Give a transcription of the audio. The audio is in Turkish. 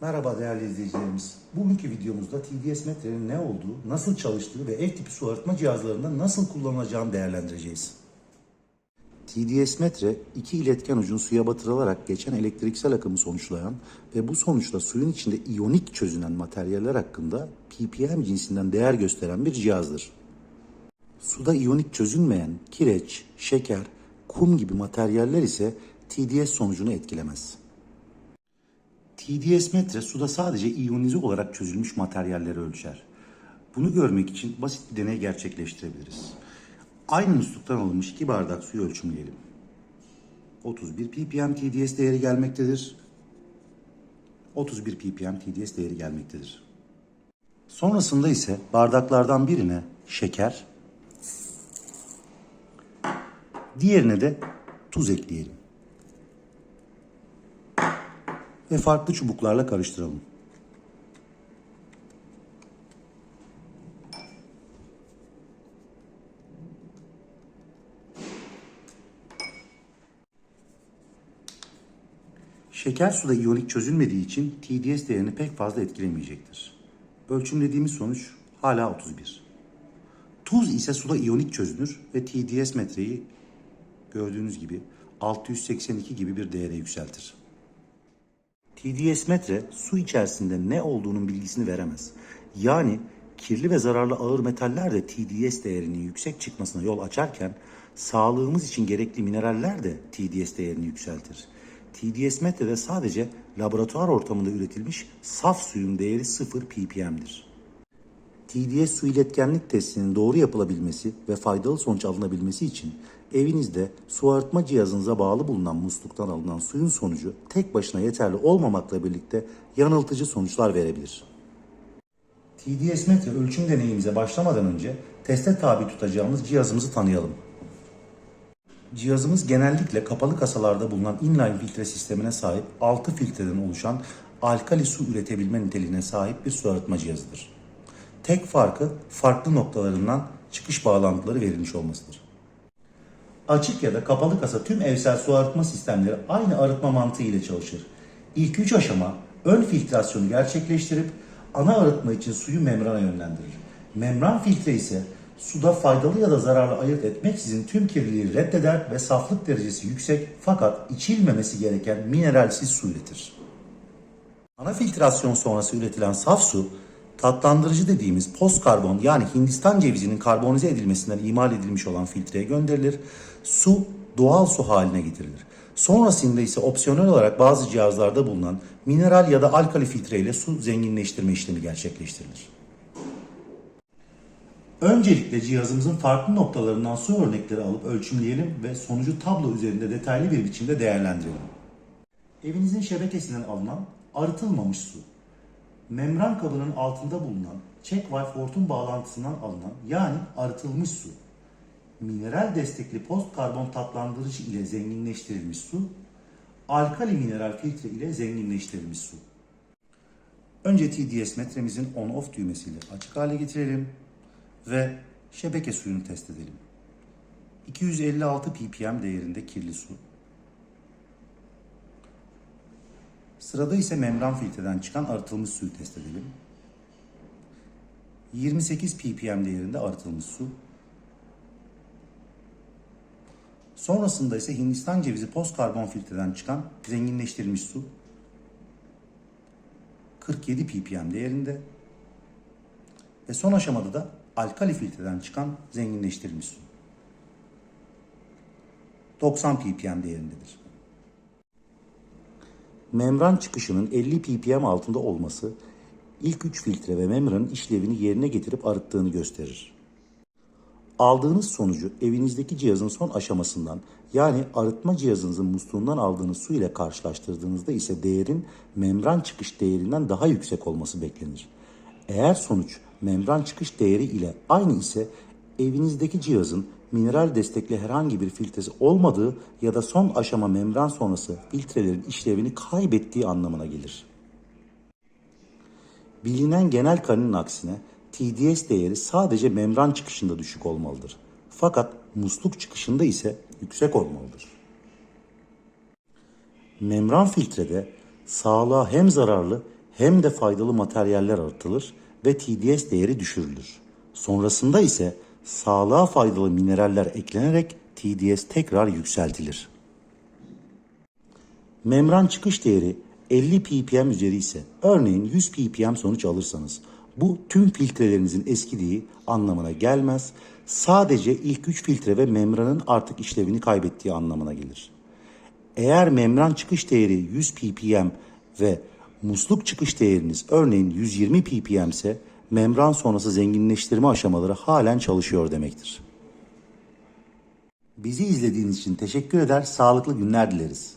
Merhaba değerli izleyicilerimiz. Bugünkü videomuzda TDS metrenin ne olduğu, nasıl çalıştığı ve ev tipi su arıtma cihazlarında nasıl kullanılacağını değerlendireceğiz. TDS metre iki iletken ucun suya batırılarak geçen elektriksel akımı sonuçlayan ve bu sonuçla suyun içinde iyonik çözünen materyaller hakkında ppm cinsinden değer gösteren bir cihazdır. Suda iyonik çözünmeyen kireç, şeker, kum gibi materyaller ise TDS sonucunu etkilemez. TDS metre suda sadece iyonize olarak çözülmüş materyalleri ölçer. Bunu görmek için basit bir deney gerçekleştirebiliriz. Aynı musluktan alınmış iki bardak suyu ölçümleyelim. 31 ppm TDS değeri gelmektedir. 31 ppm TDS değeri gelmektedir. Sonrasında ise bardaklardan birine şeker, diğerine de tuz ekleyelim. Ve farklı çubuklarla karıştıralım. Şeker suda iyonik çözülmediği için TDS değerini pek fazla etkilemeyecektir. Ölçümlediğimiz sonuç hala 31. Tuz ise suda iyonik çözünür ve TDS metreyi gördüğünüz gibi 682 gibi bir değere yükseltir. TDS metre su içerisinde ne olduğunun bilgisini veremez. Yani kirli ve zararlı ağır metaller de TDS değerinin yüksek çıkmasına yol açarken sağlığımız için gerekli mineraller de TDS değerini yükseltir. TDS metrede sadece laboratuvar ortamında üretilmiş saf suyun değeri 0 ppm'dir. TDS su iletkenlik testinin doğru yapılabilmesi ve faydalı sonuç alınabilmesi için evinizde su arıtma cihazınıza bağlı bulunan musluktan alınan suyun sonucu tek başına yeterli olmamakla birlikte yanıltıcı sonuçlar verebilir. TDS metre ölçüm deneyimize başlamadan önce teste tabi tutacağımız cihazımızı tanıyalım. Cihazımız genellikle kapalı kasalarda bulunan inline filtre sistemine sahip 6 filtreden oluşan alkali su üretebilme niteliğine sahip bir su arıtma cihazıdır. Tek farkı farklı noktalarından çıkış bağlantıları verilmiş olmasıdır. Açık ya da kapalı kasa tüm evsel su arıtma sistemleri aynı arıtma mantığı ile çalışır. İlk üç aşama ön filtrasyonu gerçekleştirip ana arıtma için suyu membrana yönlendirir. Membran filtre ise suda faydalı ya da zararlı ayırt etmeksizin tüm kirliliği reddeder ve saflık derecesi yüksek fakat içilmemesi gereken mineralsiz su üretir. Ana filtrasyon sonrası üretilen saf su, tatlandırıcı dediğimiz post karbon yani Hindistan cevizinin karbonize edilmesinden imal edilmiş olan filtreye gönderilir. Su doğal su haline getirilir. Sonrasında ise opsiyonel olarak bazı cihazlarda bulunan mineral ya da alkali filtre ile su zenginleştirme işlemi gerçekleştirilir. Öncelikle cihazımızın farklı noktalarından su örnekleri alıp ölçümleyelim ve sonucu tablo üzerinde detaylı bir biçimde değerlendirelim. Evinizin şebekesinden alınan arıtılmamış su. Membran kabının altında bulunan valve hortum bağlantısından alınan yani arıtılmış su. Mineral destekli post karbon tatlandırıcı ile zenginleştirilmiş su. Alkali mineral filtre ile zenginleştirilmiş su. Önce TDS metremizin on-off düğmesiyle açık hale getirelim ve şebeke suyunu test edelim. 256 ppm değerinde kirli su. Sırada ise membran filtreden çıkan arıtılmış suyu test edelim. 28 ppm değerinde arıtılmış su. Sonrasında ise Hindistan cevizi post karbon filtreden çıkan zenginleştirilmiş su. 47 ppm değerinde. Ve son aşamada da alkali filtreden çıkan zenginleştirilmiş su. 90 ppm değerindedir. Membran çıkışının 50 ppm altında olması ilk 3 filtre ve membranın işlevini yerine getirip arıttığını gösterir. Aldığınız sonucu evinizdeki cihazın son aşamasından yani arıtma cihazınızın musluğundan aldığınız su ile karşılaştırdığınızda ise değerin membran çıkış değerinden daha yüksek olması beklenir. Eğer sonuç membran çıkış değeri ile aynı ise evinizdeki cihazın mineral destekli herhangi bir filtresi olmadığı ya da son aşama membran sonrası filtrelerin işlevini kaybettiği anlamına gelir. Bilinen genel kanının aksine TDS değeri sadece membran çıkışında düşük olmalıdır. Fakat musluk çıkışında ise yüksek olmalıdır. Membran filtrede sağlığa hem zararlı hem de faydalı materyaller artılır ve TDS değeri düşürülür. Sonrasında ise sağlığa faydalı mineraller eklenerek TDS tekrar yükseltilir. Membran çıkış değeri 50 ppm üzeri ise örneğin 100 ppm sonuç alırsanız bu tüm filtrelerinizin eskidiği anlamına gelmez. Sadece ilk 3 filtre ve membranın artık işlevini kaybettiği anlamına gelir. Eğer membran çıkış değeri 100 ppm ve musluk çıkış değeriniz örneğin 120 ppm ise membran sonrası zenginleştirme aşamaları halen çalışıyor demektir. Bizi izlediğiniz için teşekkür eder, sağlıklı günler dileriz.